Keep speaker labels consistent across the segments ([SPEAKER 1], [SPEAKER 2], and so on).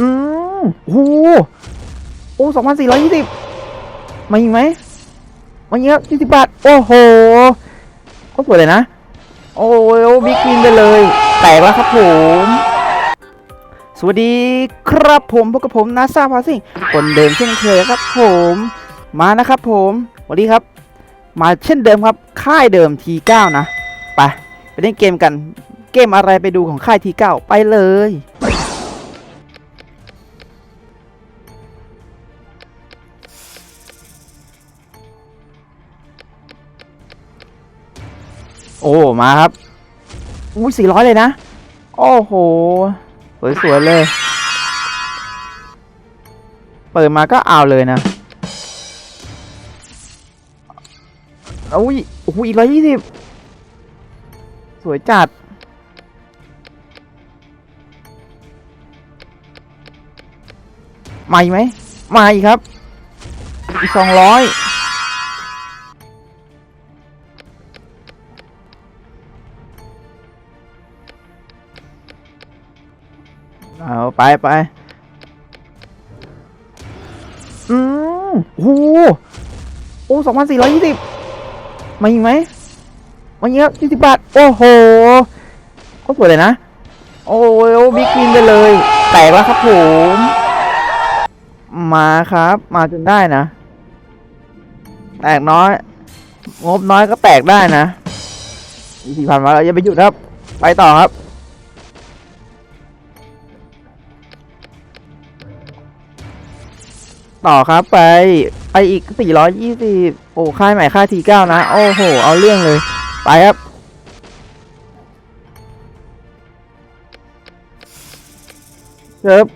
[SPEAKER 1] อืมโอ้โหโอ้สองพันสี่ร้อยยี่สิบมาอีกไหมมาอีกครับยี่สิบบาท โอ้โหก็สวยเลยนะ โอ้ยบิ๊กกินไปเลย แตกแล้วครับผม สวัสดีครับผมพบกับผมนาซาพาซิ่งคนเดิมเช่นเคยครับผม มานะครับผมสวัสดีครับ มาเช่นเดิมครับ ค่ายเดิม T9 นะ ไป ไปเล่นเกมกัน เกมอะไรไปดูของค่าย T9 ไปเลย โอ้มาครับอุ้ยสี่ร้อยเลยนะ โอ้โห สวยๆเลย เปิดมาก็เอาเลยนะอุ้ยโอ้โหอีกร้อยยี่สิบสวยจัดมาอีกไหมมาอีกครับอีกสองร้อย เอาไปไปอืมโอ้โหโอ้สองพันสี่ร้อยยี่สิบมาอีกไหมมาอีกครับยี่สิบบาท โอ้โหก็สวยเลยนะ โอ้ยบิ๊กกินไปเลย แตกแล้วครับผม มาครับ มาจนได้นะ แตกน้อย งบน้อยก็แตกได้นะสี่พันมาแล้วอย่าไปหยุดครับ ไปต่อครับ ต่อครับไปไปอีก 420 โอ้ค่ายใหม่ค่าทีเก้านะ โอ้โห เอาเรื่องเลย ไปครับ เชิบ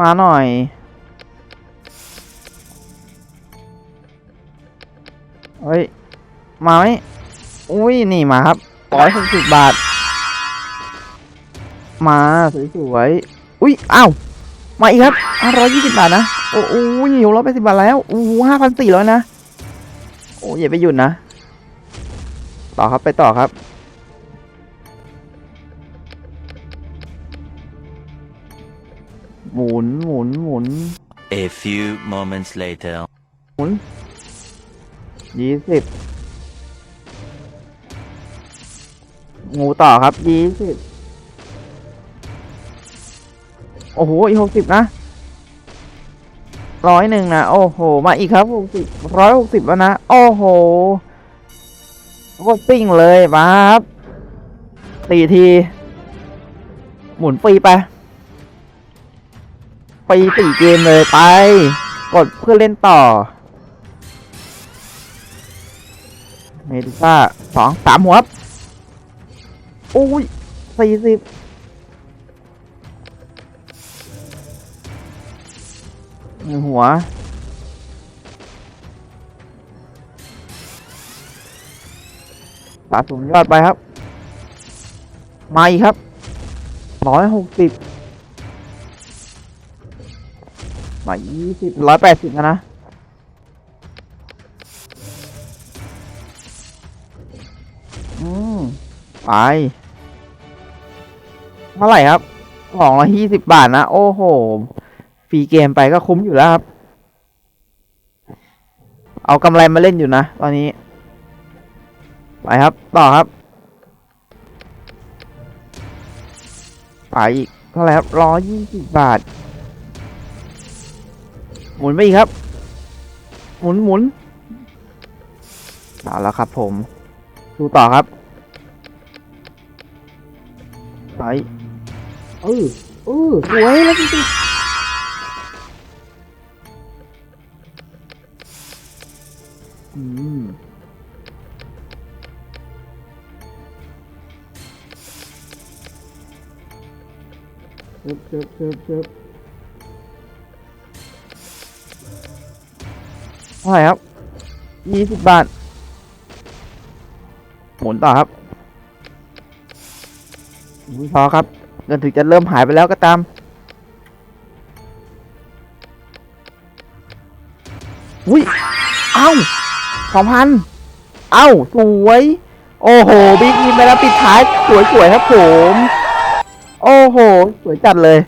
[SPEAKER 1] มาหน่อยเฮ้ย มาไหมอุ้ย นี่มาครับร้อยหกสิบบาท มา สวยๆ อุ้ยอ้าวมาอีกครับห้าร้อยยี่สิบบาทนะ โอ้โหหกร้อยแปดสิบบาทแล้วโอ้โหห้าพันสี่ร้อยนะ โอ้ยอย่าไปหยุดนะ ต่อครับไปต่อครับ หมุนหมุนหมุน
[SPEAKER 2] A few moments later.
[SPEAKER 1] ยี่สิบงูต่อครับยี่สิบ โอ้โห อีกหกสิบนะร้อยหนึ่งนะ โอ้โห มาอีกครับหกสิบร้อยหกสิบแล้วนะ โอ้โหก็ปิ้งเลยมาครับตีที หมุนฟรีไปฟรีสี่เกมเลยไป กดเพื่อเล่นต่อเมดิซ่าสองสามหัวครับโอ้ยสี่สิบ หนึ่งหัวสะสมยอดไปครับ มาอีกครับร้อยหกสิบมายี่สิบร้อยแปดสิบนะอืมไปเท่าไหร่ครับสองร้อยยี่สิบบาทนะ โอ้โห รีเกมไปก็คุ้มอยู่แล้วครับ เอากำไรมาเล่นอยู่นะ ตอนนี้ ไปครับ ต่อครับไปอีกเท่าไหร่ครับร้อยยี่สิบบาท หมุนไปอีกครับ หมุนหมุนเอาแล้วครับ ผมดูต่อครับไปเออเออสวยแล้วจริงๆ เชิบเชิบเชิบเชิบเท่าไหร่ครับยี่สิบบาท หมุนต่อครับพอครับเงินถึงจะเริ่มหายไปแล้วก็ตามอุ้ย เอ้าสองพัน เอ้า สวย โอ้โห บิ๊กยิมไปแล้วปิดท้าย สวยๆครับผม โอ้โห สวยจัดเลย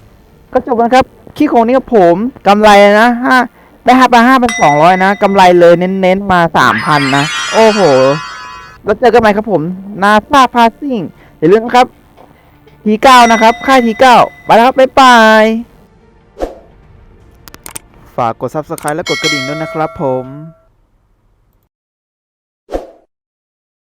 [SPEAKER 1] ก็จบแล้วครับคลิปของนี้กับผมกำไรนะห้าได้ห้าพันห้าพันสองร้อยนะกำไรเลยเน้นๆมาสามพันนะ โอ้โห แล้วเจอกันใหม่ครับผมนาซาพาซิ่งอย่าลืมนะครับทีเก้านะครับ ค่ายทีเก้าไปแล้วครับบ๊ายบายฝากกด subscribe และกดกระดิ่งด้วยนะครับผม